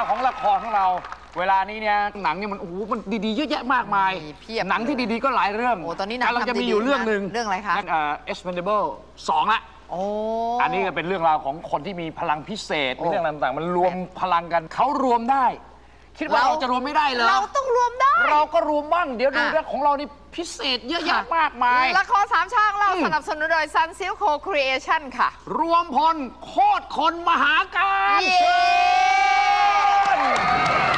าวของละครของเรา เวลานี้เนี่ยหนังเนี่ยมันโอ้โหมันดีๆเยอะแยะมากมายมีเพียบหนังที่ดีๆก็หลายเรื่องโอ้ตอนนี้หนังกำลังจะมีทำดีๆอยู่เรื่องหนึ่งนะเรื่องอะไรคะ นั่นเอ่อ Expendable สองละ โอ้ อันนี้ก็เป็นเรื่องราวของคนที่มีพลังพิเศษโอ้มีเรื่องต่างๆ มันรวมพลังกันเขารวมได้ คิดว่าเราจะรวมไม่ได้เหรอเราต้องรวมได้ เราก็รวมบ้างเดี๋ยวดูอะ เรื่องของเรานี่พิเศษเยอะแยะมากมาย ละครสามช่างเราอืม สนับสนุนโดย Sun Silk Co Creation ค่ะ รวมพลโคตรคนมหาการ เย้ Wow.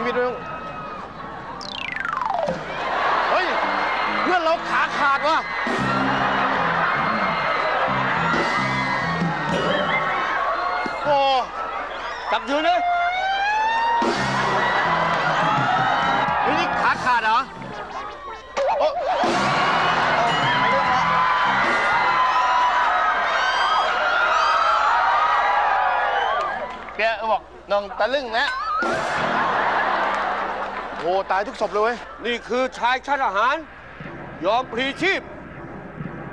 ชีวิตด้วยมั้งเฮ้ย เพื่อนเราขาขาดว่ะ โอ้จับยืนเลยเฮ้ยนี่ขาขาดเหรอโอ้แกบอกน้องตะลึงนะ โอ้ตายทุกศพเลยเว้ย นี่คือชายชาติทหาร ยอมพลีชีพ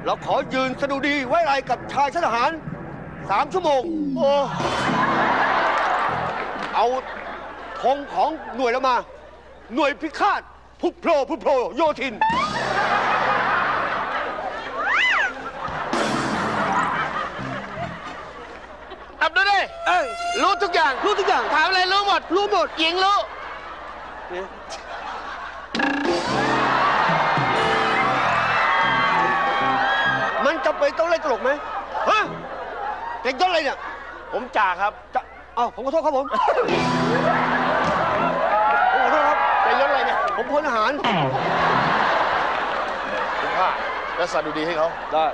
เราขอยืนสะดุดีไว้อะไรกับชายชาติทหารสามชั่วโมง โอ้เอาธงของหน่วยเรามา หน่วยพิฆาตพุโพรพุโพรโยธิน อับดูดิเอ้ยรู้ทุกอย่าง รู้ทุกอย่าง ถามอะไรรู้หมด รู้หมด หญิงรู้ จำเป็นต้องเล่นตลกไหมฮะเก่งยศอะไรเนี่ยผมจ่าครับจะเอ้าผมขอโทษครับผมผมขอโทษครับใจยศอะไรเนี่ย ผมพลทหาร คุณผ้าแล้วสัตว์ดูดีให้เขาได้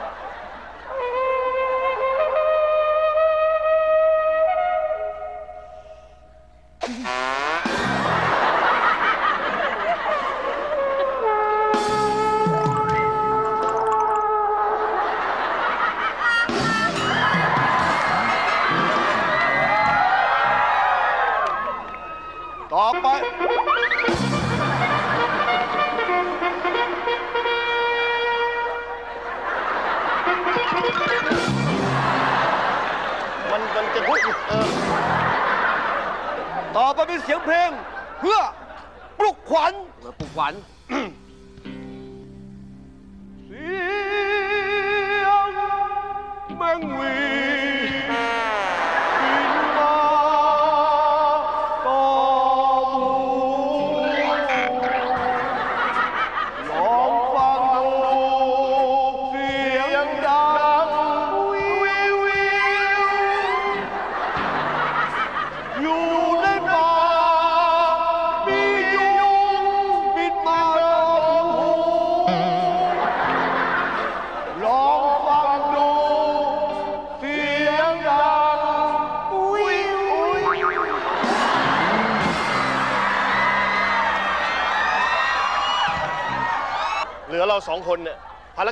language.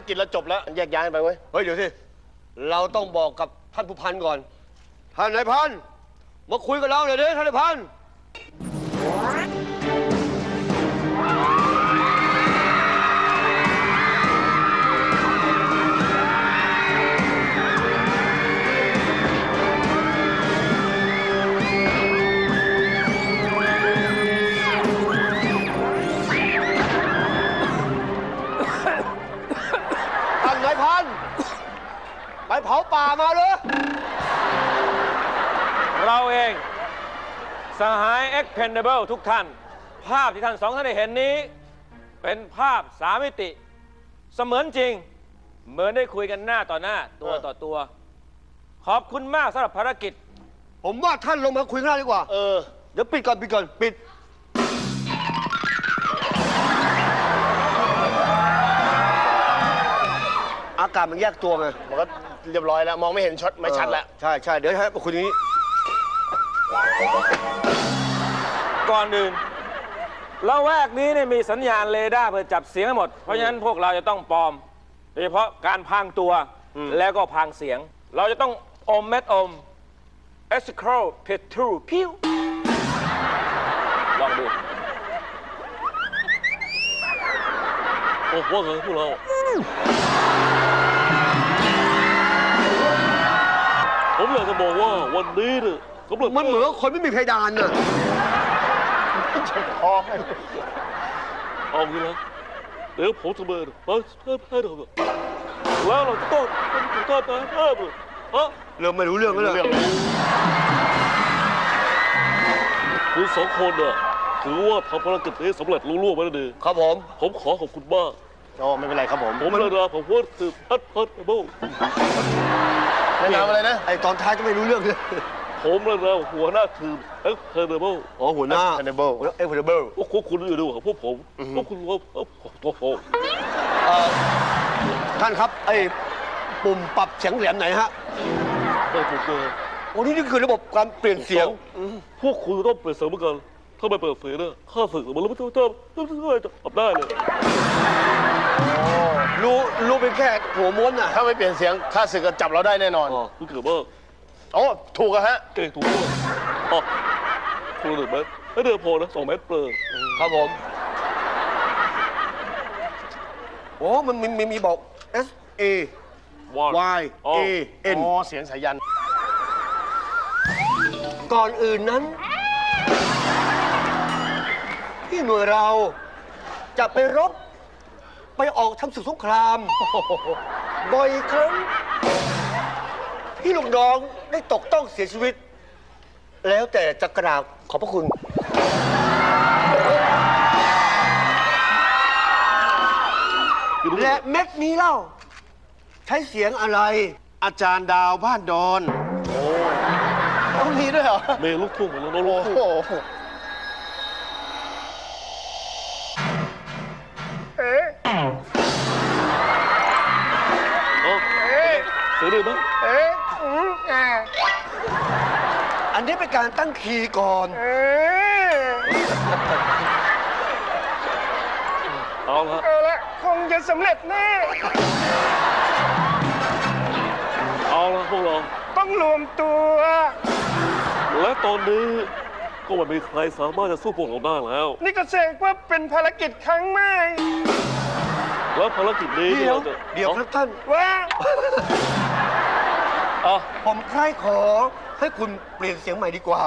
กิจเราจบแล้วแยกย้ายกันไปเว้ย เฮ้ยเดี๋ยวสิเราต้องบอกกับท่านผู้พันก่อน ท่านนายพัน มาคุยกับเราหน่อยเด้ท่านนายพันาป่ามาเลยเราเองสหาย Expendable ทุกท่าน ภาพที่ท่านสองท่านได้เห็นนี้ เป็นภาพสามมิติ เสมือนจริง เหมือนได้คุยกันหน้าต่อหน้า ตัวต่อตัว ขอบคุณมากสำหรับภารกิจ ผมว่าท่านลงมาคุยข้างหน้าดีกว่า เออ เดี๋ยวปิดก่อนปิดก่อนปิด อากาศมันแยกตัวไงมันก็ เรียบร้อยแล้ว มองไม่เห็นช็อตไม่ชัดแล้วเออใช่ใช่เดี๋ยวให้มาคุยตรงนี้ ก่อนอื่นละแวกนี้เนี่ยมีสัญญาณเรดาร์เพื่อจับเสียงให้หมด เพราะฉะนั้นพวกเราจะต้องปลอม โดยเฉพาะการพรางตัวแล้วก็พรางเสียง เราจะต้องอมเม็ดอม e s c r o p e t r u พิวลองดู โอ้โหเฮ้ยพวกเรา ผมอยากจะบอกว่าวันนี้เนี่ยสำหรับมันเหมือนกับคนไม่มีเพดานน่ะพอเอางี้นะเดี๋ยวผมจะมาเพิ่มเพิ่มเพิ่มแล้วเราต้องต้องต้องเพิ่มเออเริ่มไม่รู้เรื่องแล้วเรื่องเลยคุณสองคนเนี่ยถือว่าทำภารกิจนี้สำเร็จลุล่วงไปแล้วดีครับผม ผมขอขอบคุณมากโอ้ไม่เป็นไรครับผม ผมเลยนะผมพูดคือพัดพัดเบิล แนะนำอะไรนะ ไอตอนท้ายจะไม่รู้เรื่องเลยผมเลยนะหัวหน้าทีมเอ็กเพนเบิลอ๋อหัวหน้า Expendable หัวหน้าเอ็กซ์เพเบิลพวกคุณอยู่ดูกับพวกผมพวกคุณว่าโอ้โหท่านครับไอ้ปุ่มปรับเสียงแหลมไหนฮะไม่ถูกเลยโอ้นี่นี่คือระบบการเปลี่ยนเสียง พวกคุณต้องเปิดเสียงเหมือนกัน ถ้าไม่เปิดเสียงเนี่ยข้าศึกมันไม่ต้องต้องต้องต้องทำได้เลยรู้รู้เป็นแค่หัวม้วนน่ะถ้าไม่เปลี่ยนเสียงข้าศึกก็จับเราได้แน่นอนคุณเกิดว่าโอ้ถูกอะฮะเก่งถูกด้วยอ๋อคุณหนึ่งเมตรไม่เดินพอนะสองเมตรเปลืองครับผมโอ้มันมีมีมีบอก S A วัน Y อ๋อ A N อ๋อเสียงสายัน ก่อนอื่นนั้น ที่หน่วยเรา จะไปรบ ไปออกทำศึกสงคราม บ่อยครั้งที่ลูกน้องได้ตกต้องเสียชีวิต แล้วแต่จะกราบขอบพระคุณ และเม็ดนี้เล่า ใช้เสียงอะไร อาจารย์ดาวบ้านดอนโอ้ต้องมีด้วยเหรอ เมย์ลูกทุ่งเหมือนน้องลูโอ้กโห อ๊ะเสียงดีไหมเอ๊ะอืมแอะอันนี้เป็นการตั้งคีย์ก่อน เอ๊ะเอาละเอาละคงจะสำเร็จแน่ เอาละพวกเรา ต้องรวมตัว และตอนนี้ก็ไม่มีใครสามารถจะสู้พวกเราได้แล้ว นี่ก็แสดงว่าเป็นภารกิจครั้งใหม่ แล้วภารกิจนี้เดี๋ยวราจะเดี๋ยวครับท่าน ว่า เอะผมใคร่ขอให้คุณเปลี่ยนเสียงใหม่ดีกว่า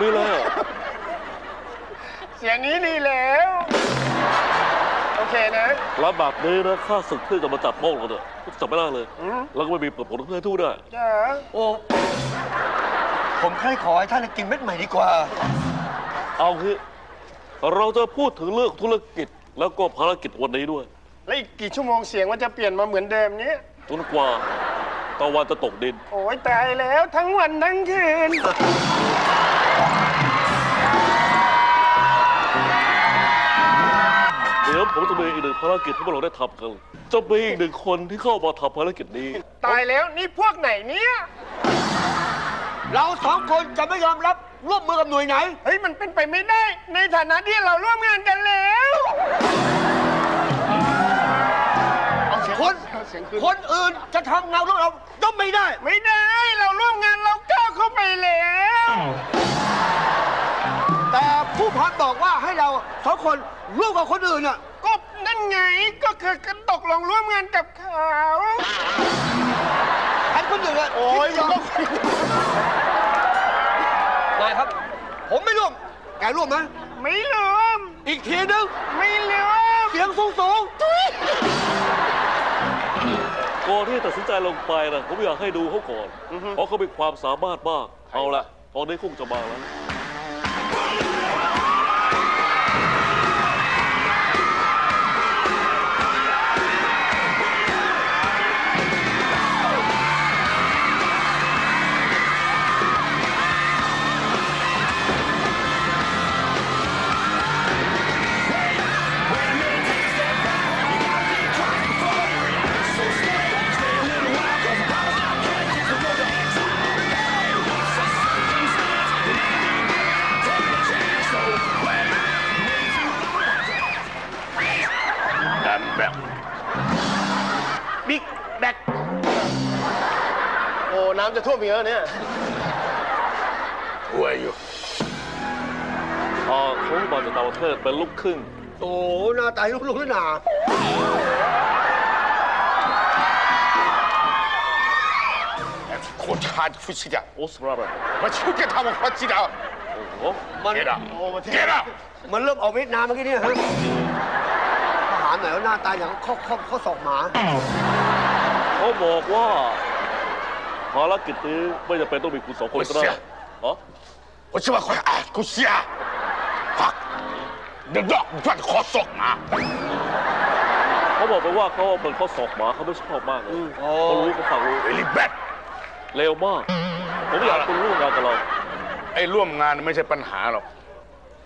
มีอะไรอะเสียงนี้ดีแล้ว โอเคนะ แล้วแบบนี้นะข้าศึกที่จะมาจับโป้งเราเนี่ยจับไม่ได้เลย อืม แล้วก็ไม่มีเปิดผลเพื่อทู่ได้จ้าโอ้ผมใคร่ขอให้ท่านกินเม็ดใหม่ดีกว่า เอาคือเราจะพูดถึงเรื่องธุรกิจ แล้วก็ภารกิจวันนี้ด้วยแล้วอีกกี่ชั่วโมงเสียงมันจะเปลี่ยนมาเหมือนเดิมเนี้ยจนกว่า ตะวันจะตกดิน โอ้ยตายแล้วทั้งวันทั้งคืน เดี๋ยวผมจะมีอีกหนึ่งภารกิจที่พวกเราได้ทำกันจะมีอีกหนึ่งคนที่เข้ามาทำภารกิจนี้ ตายแล้วนี่พวกไหนเนี่ยเราสองคนจะไม่ยอมรับร่วมมือกับหน่วยไหน เฮ้ยมันเป็นไปไม่ได้ ในฐานะที่เราร่วมงานกันแล้วเอาเสียง คนเสียงขึ้นคนอื่นจะทำเงาลูกเราย่อมไม่ได้ ไม่ได้ เราร่วมงานเราก้าวเข้าไปแล้ว แต่ผู้พันบอกว่าให้เราสองคนร่วมกับคนอื่นอะก็นั่นไงก็คือกันตกลงร่วมงานกับเขาให้คนอื่นอะโอ้ยคิมัดนจะก็นายครับ ผมไม่ร่วมแกร่วมไหมไม่รวมอีกทีนึงไม่รวมเสียงสูงสูง ก่อนที่จะตัดสินใจลงไปนะผมอยากให้ดูเขาก่อน เพราะเขามีความสามารถมาก เอาละตอนนี้คงจะมาแล้ว มอีกแล้วเนี่ยช่วยอยู่อ่าเขามาจากต่างประเทศเป็นลูกครึ่ง โอ้โหหน้าตายลูกลูกด้วยหนาโคตรชาติฟุชิดะออสเตรเลียมาช่วยกันทำฟุชิดะโอ้โหมันเกดะเกดะมันเริ่มออกเวียดนามเมื่อกี้เนี่ยฮะทหารไหนว่าหน้าตาอย่างข้อข้อข้อศอกหมา เขาบอกว่า ภารกิจนี้ไม่จำเป็นต้องมีคุณสองคนก็ได้อ๋อ 我这么快啊，给我下！fuck，你让你转好爽啊！ เขาบอกไปว่าเขาเป็นข้อศอกหมาเขาไม่ชอบมากเลย โอ้ เขารู้เขาฟังรู้ really bad เร็วมาก ผมอยากคุณร่วมงานกับเรา ไอ้ร่วมงานไม่ใช่ปัญหาหรอก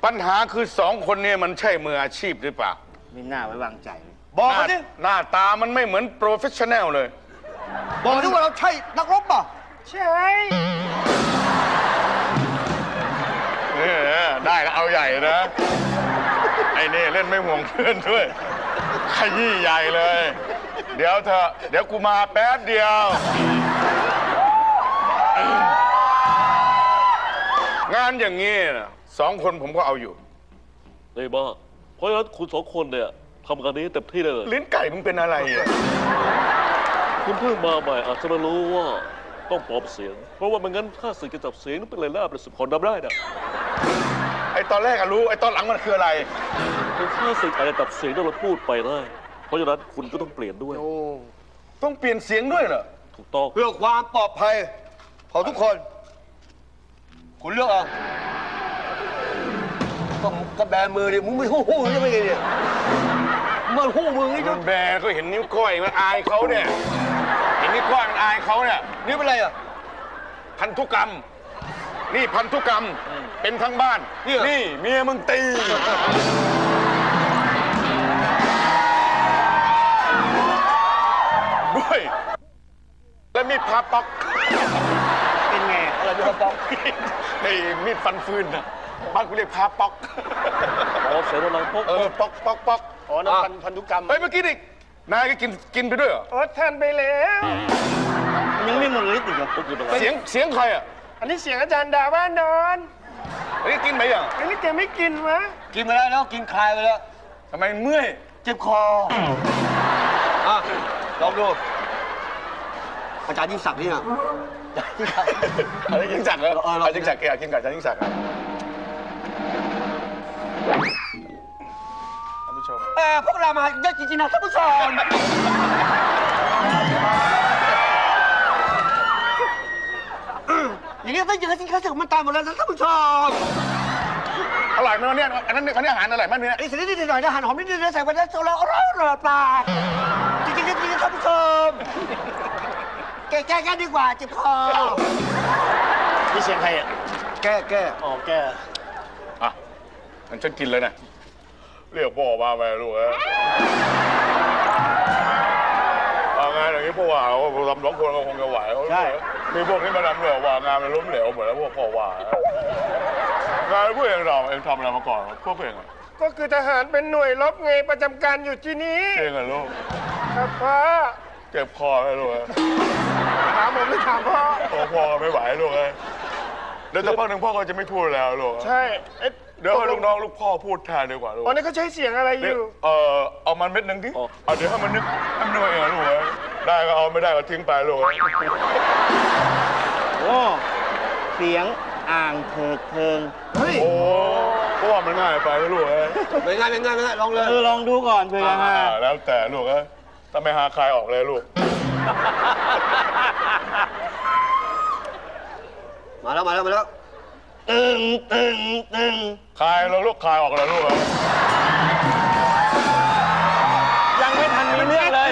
ปัญหาคือสองคนเนี้มันใช่มืออาชีพหรือเปล่า ไม่น่าไว้วางใจ บอก ห มา น้า ดิ หน้าตามันไม่เหมือนโปรเฟชชั่นแนลเลย บอกดิว่าเราใช่นักรบป่ะใช่เออได้แล้วเอาใหญ่นะ ไอ้นี่เล่นไม่ห่วงเพื่อนด้วยขยี้ใหญ่เลย เดี๋ยวเธอะเดี๋ยวกูมาแป๊บเดียว งานอย่างนี้นะสองคนผมก็เอาอยู่เลยมากเพราะฉะนั้นคุณสองคนเนี่ยทำงานนี้เต็มที่ได้เลย ลิ้นไก่มึงเป็นอะไรอะ คุณเพิ่งมาใหม่อาจจะไม่รู้ว่าต้องปลอมเสียง เพราะว่าไม่งั้นถ้าสื่อจะจับเสียงนั่นเป็นเลยล่าเป็นสิบคนนับได้นะไอ้ตอนแรกอะรู้ไอ้ตอนหลังมันคืออะไร คือค่าสื่ออาจจะจับเสียงที่เราพูดไปได้ เพราะฉะนั้นคุณก็ต้องเปลี่ยนด้วยต้องเปลี่ยนเสียงด้วยเหรอถูกต้องเพื่อความปลอดภัยของทุกคน คุณเลือกเอาก็ก็แบมือดิมึงไม่หู้หู้ใช่ไหมเนี่ยมันหู้มือนี่โดจนนแบร์ก็เห็นนิ้วก้อยมันอายเขาเนี่ยเห็ นนิ้วก้อยมันอายเขาเนี่ย นี่เป็นไรอะ พันธุกรรม นี่พันธุกรรม เป็นทั้งบ้านเนี่ยนี่เมียมึงตี ด้วย แล้วมีดพาป๊อก เป็นไงอะไรไม่รู้ป๊อกไอ้มีดฟันฟืนนะบ้านกูเรียกพาป๊อกอ๋อเสียงดังพกเออป๊อกป๊อกป๊อกอ๋อน้ำพันพันธุกรรม เฮ้ยเมื่อกี้นี่ นายก็กินกินไปด้วยเหรอโอ้ทานไปแล้ว ยังไม่หมดฤทธิ์อีกเหรอพกอยู่ตรงไหนเสียงเสียงใครอะอันนี้เสียงอาจารย์ดาว่านอนอันนี้กินไปยังอันนี้แกไม่กินวะกินไปแล้วแล้วกินคลายไปแล้วทำไมเมื่อยเจ็บคออะลองดูอาจารย์ยิ่งศักดิ์นี่นะอาจารย์ยิ่งศักดิ์อะไรยิ่งจักรเหรอเออเราอายิ่งจักรแกอยากกินกับอาจารย์ยิ่งศักดิ์ครับท่านผู้ชม เออพวกเรามาเยอะจริงๆนะท่านผู้ชมอย่างนี้ถ้าอย่างนี้สินค้าเสร็จมันตายหมดแล้วนะท่านผู้ชมอร่อยไหมวันนี้อันนั้นอันนี้อาหารอร่อยไหมเนี่ย ไอ้สิ่งนิดๆหน่อยๆนะหั่นหอมนิดๆนะใส่ไปแล้วเราอร่อยอร่อยปลาจริงๆจริงๆท่านผู้ชมแก้แก้แก้ดีกว่าเจ็บคอนี่เสียงใครอะแก้แก้ อ๋อแกอะงั้นฉันกินเลยนะ เรียกพ่อมาไปลูกเอ้ยเอางานอย่างนี้พวกว่าเราทำสองคนก็คงจะไหวใช่ มีพวกนี้มาทำเหลวว่างานมันล้มเหลวเหมือนแล้วพวกพ่อว่างานพวกเองเราเองทำอะไรมาก่อนพวกเองอะก็คือทหารเป็นหน่วยรบไงประจำการอยู่ที่นี้เองอะลูกครับพ่อเจ็บคอไหมลูกเอ้ยถามผมไม่ถามพ่อ โอ้พ่อไม่ไหวลูกเอ้ยเดี๋ยวสักพักหนึ่งพ่อก็จะไม่พูดแล้วลูกใช่เอ๊ะ เดี๋ยวให้ลูกน้องลูกพ่อพูดแทนดีกว่าลูกตอนนี้เขาใช้เสียงอะไรอเดี๋ยวยู่ เออเอามันเม็ดหนึ่งดิเอาเดี๋ยวให้มันนึกให้มันนึกเองลูกเอ้ยได้ก็เอาไม่ได้ก็ทิ้งไปลูกเอ้ยโอ้เสียงอ่างเถิกเทิงเฮ้ยโอ้เพราะว่ามันง่ายไปนะลูกเอ้ยเป็นไงเป็นไงเป็นไงลองเลยเออลองดูก่อนเผื่ออ่าแล้วแต่ลูกเอ้ยถ้าไม่หาใครออกเลยลูก มาแล้วมาแล้วมาแล้ว ตึงตึงตึงคลายแล้วลูกคลายออกแล้วลูกเอ้ยยังไม่ทันมีเรื่องเลย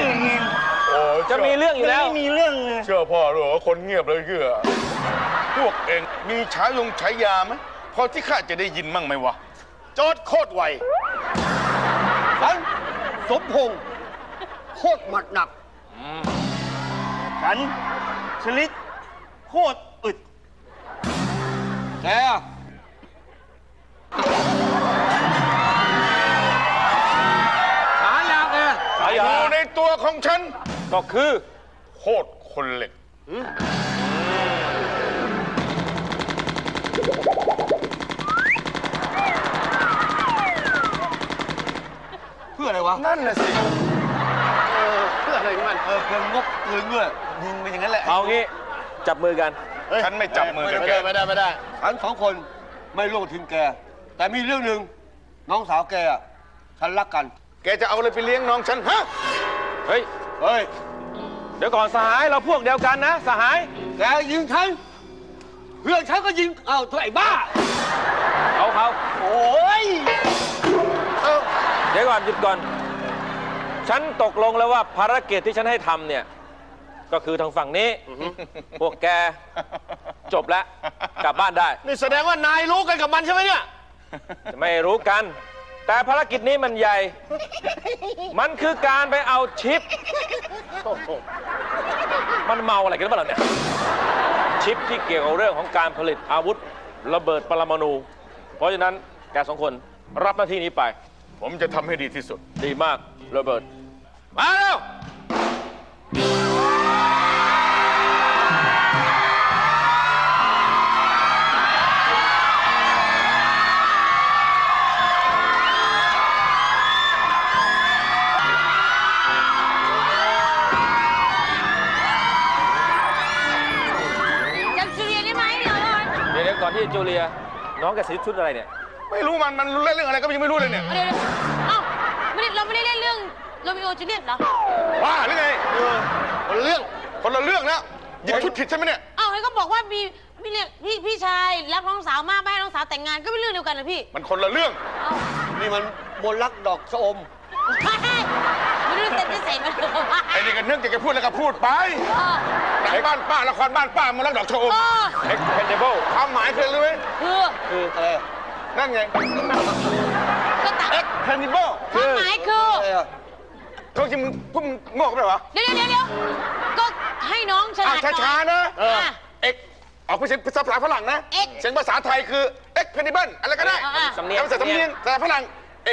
โอ้จะมีเรื่องอยู่แล้วไม่มีเรื่องเลยเชื่อพ่อลูกว่าคนเงียบเลยเชื่อพวกเองมีฉายงฉายาไหมพอที่ข้าจะได้ยินมั่งไหมวะจอดโคตรไวฉันสมพงษ์โคตรหมัดหนักฉันชลิดโคตร อึดแกหายาวแกฉายาอยู่ในตัวของฉัน ก็คือโคตรคนเหล็ก เพื่ออะไรวะนั่นน่ะสิเออเพื่ออะไรของมัน เออเพื่องบปืนด้วยยิงไปอย่างนั้นแหละ เอางี้จับมือกัน ฉันไม่จับมือกับไม่แก ได้ไม่ได้ไม่ได้ ฉันสองคนไม่ร่วมทิ้งแก แต่มีเรื่องหนึ่งน้องสาวแกอะฉันรักกัน แกจะเอาอะไรไปเลี้ยงน้องฉันฮะ เฮ้ย เฮ้ย เดี๋ยวก่อนสหายเราพวกเดียวกันนะสหาย แกยิงฉันเพื่อนฉันก็ยิงเอ้าเธอไอ้บ้า เอาเขาโอ้ยเดี๋ยวก่อนหยุดก่อน ฉันตกลงแล้วว่าภารกิจที่ฉันให้ทำเนี่ย ก็คือทางฝั่งนี้ พวกแกจบแล้วกลับบ้านได้ นี่แสดงว่านายรู้กันกับมันใช่ไหมเนี่ย ไม่รู้กัน แต่ภารกิจนี้มันใหญ่ มันคือการไปเอาชิป มันเมาอะไรกันบ้างล่ะเนี่ย ชิปที่เกี่ยวกับเรื่องของการผลิตอาวุธระเบิดปรมาณู เพราะฉะนั้นแกสองคนรับหน้าที่นี้ไป ผมจะทำให้ดีที่สุด ดีมากโรเบิร์ตมาแล้ว ก่อนที่จูเลีย น้องแกใส่ชุดอะไรเนี่ย ไม่รู้มันมันเล่นเรื่องอะไรก็ยังไม่รู้เลยเนี่ยเดี๋ยวๆเอ้าไม่ได้เราไม่ได้เล่นเรื่องโรมิโอจูเลียตเหรอว่าหรือไงคนละเรื่องคนละเรื่องแล้วหยิบชุดผิดใช่ไหมเนี่ยเอ้าให้ก็บอกว่ามีมีเรื่องพี่พี่ชายรักน้องสาวมากไม่ให้น้องสาวแต่งงานก็เป็นเรื่องเดียวกันนะพี่มันคนละเรื่อง เอ้านี่มันมนต์รักดอกชะอมไม่รู้เซ็นจะเสร็จมันหรือว่าไอ้นี่ก็นึกอยากจะพูดแล้วก็พูดไปเออหนังบ้านป้าละครบ้านป้ามันรักดอกชะอมเออ Expendable ความหมายคืออะไรรู้ไหมคือคืออะไรนั่นไงก็ตัด X Cannibal ความหมายคือเขาจริงมึงพวกมึงโง่กันไปวะเดี๋ยวเดี๋ยวเดี๋ยวก็ให้น้องฉลาดหน่อยช้าๆนะเออ X ออกไปเสียงภาษาฝรั่งนะเสียงภาษาไทยคือ X Cannibal อะไรก็ได้สำเนียงภาษาสำเนียงภาษาฝรั่ง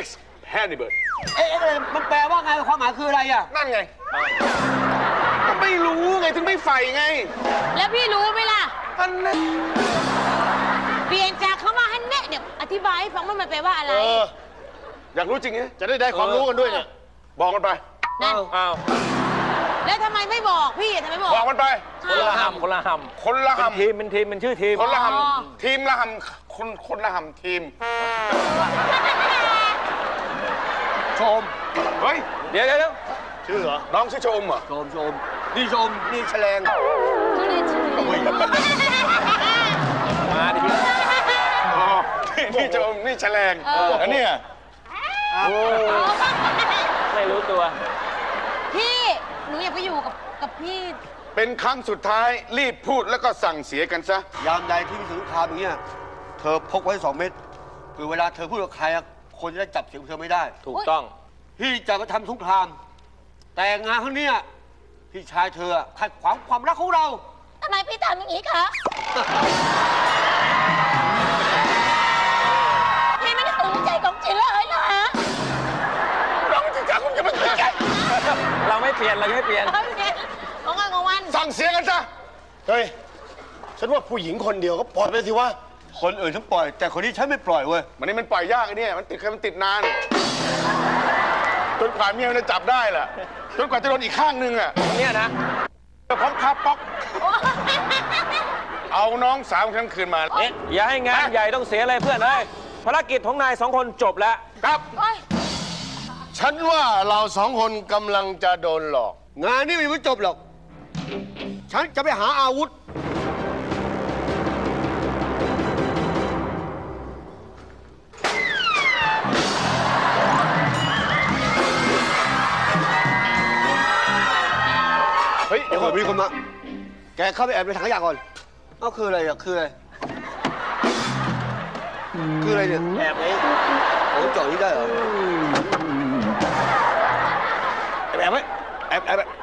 X Cannibal เอ๊ะเอ๊ะมันแปลว่าไงความหมายคืออะไรอะ นั่นไงก็ไม่รู้ไงถึงไม่ใฝ่ไงแล้วพี่รู้ไหมล่ะ อันนั้นเปลี่ยนจากคำว่าฮันเน่เนี่ยอธิบายให้ฟังว่ามันแปลว่าอะไร เออ อยากรู้จริงไงจะได้ได้ความรู้กันด้วยเนี่ย บอกมันไปนั่น อ้าวแล้วทำไมไม่บอกพี่ทำไมไม่บอกบอกมันไป คนละหำคนละหคนละำเป็นหำ ทีมเป็นทีมเป็นชื่อทีมคนละหอ๋อำทีมละหำคนคนละหำทีม ชม เฮ้ย เดี๋ยวเดี๋ยวเดี๋ยวชื่อเหรอ น้องชื่อชมเหรอ ชมชมนี่ชม นี่แฉลงก็เลยชื่อเลยมาดิพี่อ๋อนี่นี่ชม นี่แฉลงเอออันเนี้ยไม่รู้ตัว พี่หนูอยากไปอยู่กับกับพี่เป็นครั้งสุดท้ายรีบพูดแล้วก็สั่งเสียกันซะ ยามใดที่มีสงครามอย่างเงี้ย เธอพกไว้สองเม็ด คือเวลาเธอพูดกับใครอะ คนจะได้จับเสียงเธอไม่ได้ ถูกต้อง พี่จะมาทำสงคราม แต่งานครั้งเนี้ยพี่ชายเธออะขัดขวางความรักของเรา ทำไมพี่ทำอย่างนี้คะ พี่ไม่ได้สนใจของจินเลยนะน้องจริงจังคุณจะไม่สนใจเราไม่เปลี่ยนเราไม่เปลี่ยน เอาพี่เล็กของงานของวัน สั่งเสียกันซะ เฮ้ย ฉันว่าผู้หญิงคนเดียวก็ปล่อยไปสิวะ คนอื่นฉันปล่อย แต่คนนี้ฉันไม่ปล่อยเว้ย มันนี่มันปล่อยยากไอ้เนี่ยมันติดใครมันติดนาน จนกว่าเมียมันจะจับได้แหละจนกว่าจะโดนอีกข้างหนึงอะเนี่ยนะพร้อมคาป๊อก เอาน้องสาวของฉันคืนมาเนี่ยอย่าให้งานใหญ่ต้องเสียเลยเพื่อนเอ้ยภารกิจของนายสองคนจบแล้ว ครับโอ้ยฉันว่าเราสองคนกำลังจะโดนหลอก งานนี้มันยังไม่จบหรอก ฉันจะไปหาอาวุธ เฮ้ยเดี๋ยวก่อนมีคนมา แกเข้าไปแอบในถังขยะก่อนเอ้าคืออะไรอะคืออะไร คืออะไรเนี่ย แอบไงโอ้เจาะนี้ได้เหรอ แอบแอบไว้แอบแอบไว้รับ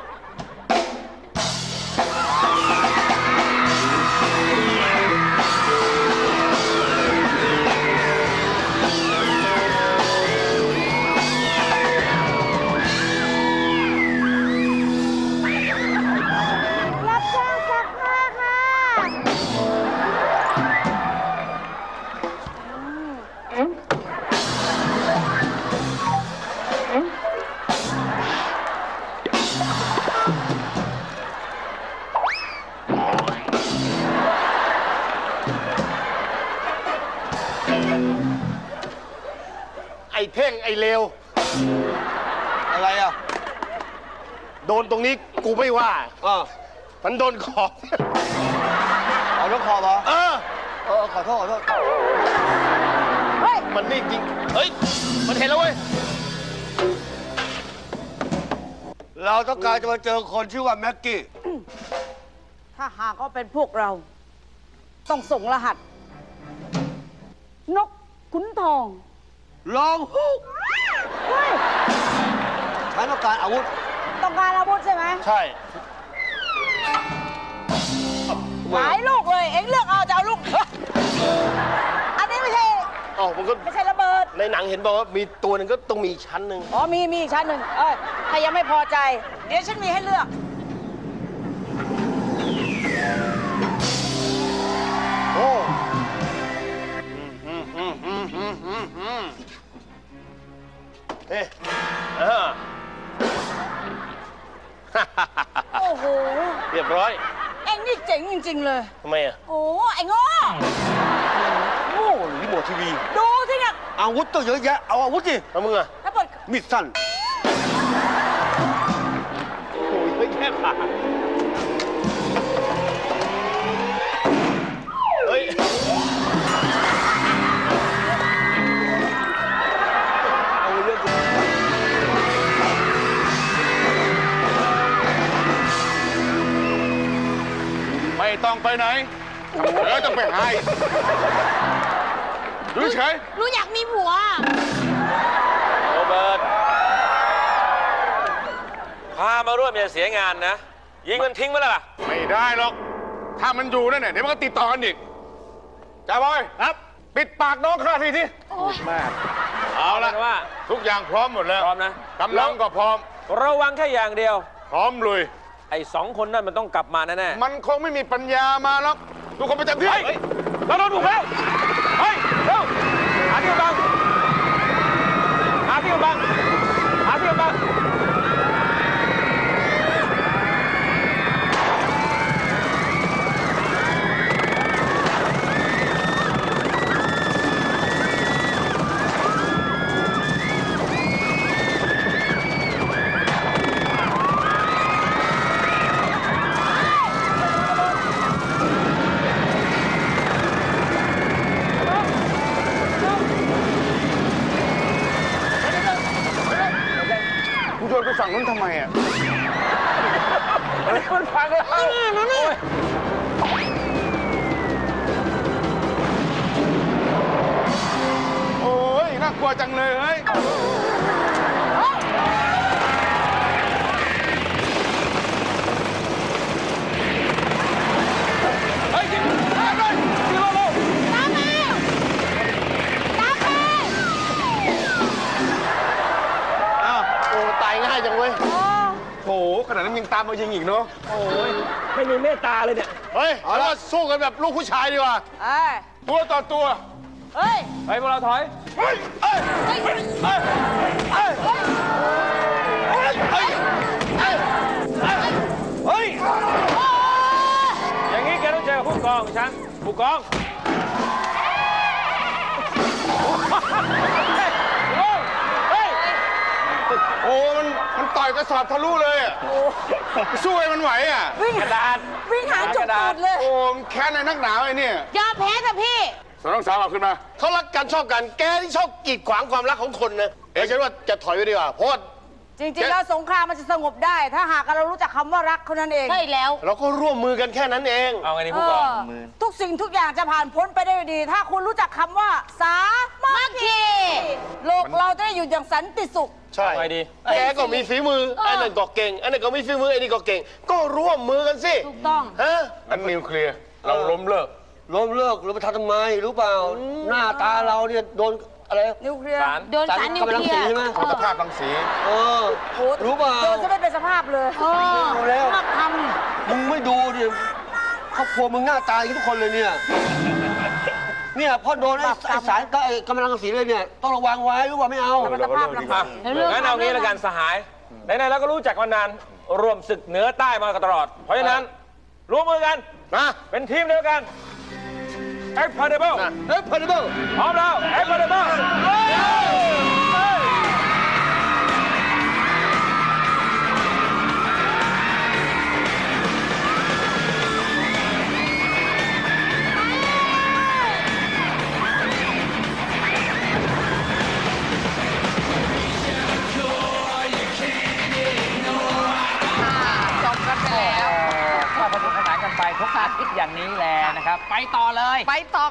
ว่าอ่ามันโดนขอบ เอาน้องคอมาเออ เออขอโทษขอโทษมันนี่จริง เฮ้ย มันเห็นแล้วเว้ย เราต้องการจะมาเจอคนชื่อว่าแม็กกี้ ถ้าหากว่าเป็นพวกเรา ต้องส่งรหัส นกขุนทอง ลองฮุก เฮ้ยฉันต้องการอาวุธ ต้องการอาวุธใช่ไหมใช่ หลายลูกเลย เอ็งเลือกเอาจะเอาลูก อันนี้ไม่ใช่อ๋อมันก็ไม่ใช่ระเบิด ในหนังเห็นบอกว่ามีตัวหนึ่งก็ต้องมีอีกชั้นหนึ่งอ๋อมีมีอีกชั้นหนึ่งเอ้ยถ้ายังไม่พอใจ เดี๋ยวฉันมีให้เลือก โอ้เอ๊ะเออ โอ้โห เรียบร้อย เอ็งนี่เจ๋งจริง ๆ เลย ทำไมอะ โอ้ไอ้โง่โอ้รีโมททีวี ดูสิเนี่ยอาวุธต้องเยอะแยะ เอาอาวุธสิแล้วมึงอะระเบิดมีดสั้นโอ้ยไม่แค่ขาเต้องไปไหนแล้วต้องไปหาอีกดูเฉยหนูอยากมีผัว โรเบิร์ตพามาร่วมอย่าเสียงานนะ ยิงมันทิ้งไว้แล้วล่ะ ไม่ได้หรอก ถ้ามันอยู่นั่นเนี่ยเดี๋ยวมันก็ติดต่อกันอีกจ้าบอยครับ ปิดปากน้องข้าทีที่เอาละเอาเป็นว่า ทุกอย่างพร้อมหมดแล้วพร้อมนะ กำลังก็พร้อม ระวังแค่อย่างเดียว พร้อมลุยไอ้สองคนนั่นมันต้องกลับมาแน่มันคงไม่มีปัญญามาหรอกทุกคนประจำที่ๆเราโดนบุกแล้ว เฮ้ย เร็ว หาที่กำบัง หาที่กำบัง เลยเฮ้ยเฮ้ยกินได้เลยกินเร็วๆตามมาตามมาอ้าวโอ้ตายง่ายจังเว้ยอ๋อยังตามมายิงอีกเนาะโอ้ยไม่มีเมตตาเลยเนี่ย เฮ้ยเอาละสู้กันแบบลูกผู้ชายดีกว่าเอ้ยตัวต่อตัว เฮ้ยไปพวกเราถอย อย่างนี้แกต้องเจอผู้กองฉัน ผู้กองโอ้มันมันต่อยกระสอบทะลุเลยอะสู้ไอ้มันไหวอะ วิ่งกระดาษ วิ่งหาจุกดเลย โอ้แค้นในนักหนาวไอ้เนี่ย ยอมแพ้เถอะพี่ สองน้องสาวเอาขึ้นมา เขารักกันชอบกัน แกที่ชอบกีดขวางความรักของคนนะเอ๋ฉันว่าจะถอยไปดีกว่าเพราะว่า จริง ๆ แล้วสงครามมันจะสงบได้ ถ้าหากเรารู้จักคำว่ารักเท่านั้นเองใช่แล้วเราก็ร่วมมือกันแค่นั้นเอง เอาไงดีเอผู้กองอทุกสิ่งทุกอย่างจะผ่านพ้นไปได้ด้วยดี ถ้าคุณรู้จักคำว่า สามัมัคกคีคีโลกเราจะได้อยู่อย่างสันติสุข ใช่เอาไงดี แกก็มีฝีมือไอ้นั่นก็เก่งไอ้นั่นก็มีฝีมือไอ้นี่ก็เก่ง ก็ร่วมมือกันสิถูกต้อง ฮะ อันนิวเคลียร์ เราล้มเลิก ล้มเลิกหรือไปทำทำไมรู้เปล่า หน้าตาเราเนี่ยโดนอะไรนิวเคลียร์สาร โดนสารนิวกำลังเคลียสีร์ใช่ไหมคุณภาพรังสี เออ โอ้รู้เปล่า โดนจะไม่เป็นสภาพเลยเออดูแล้วชอบทมึงไม่ดูดิครอบครัวมึงหน้าตายกันทุกคนเลยเนี่ย เนี่ยพอโดนไอ้ไอ้สารก็ไอ้กำลังสีเลยเนี่ย ต้องระวังไว้รู้ว่าไม่เอาสภาพรังอะสีงั้นเอางี้แล้วกันสหายไหนๆเราก็รู้จักมานานร่วมศึกเหนือใต้มาตลอด เพราะฉะนั้นร่วมมือกันนะเป็นทีมเดียวกัน é para bom. É para bom. เขาคาดคิดอย่างนี้แล้วนะครับ ไปต่อเลย ไปต่อ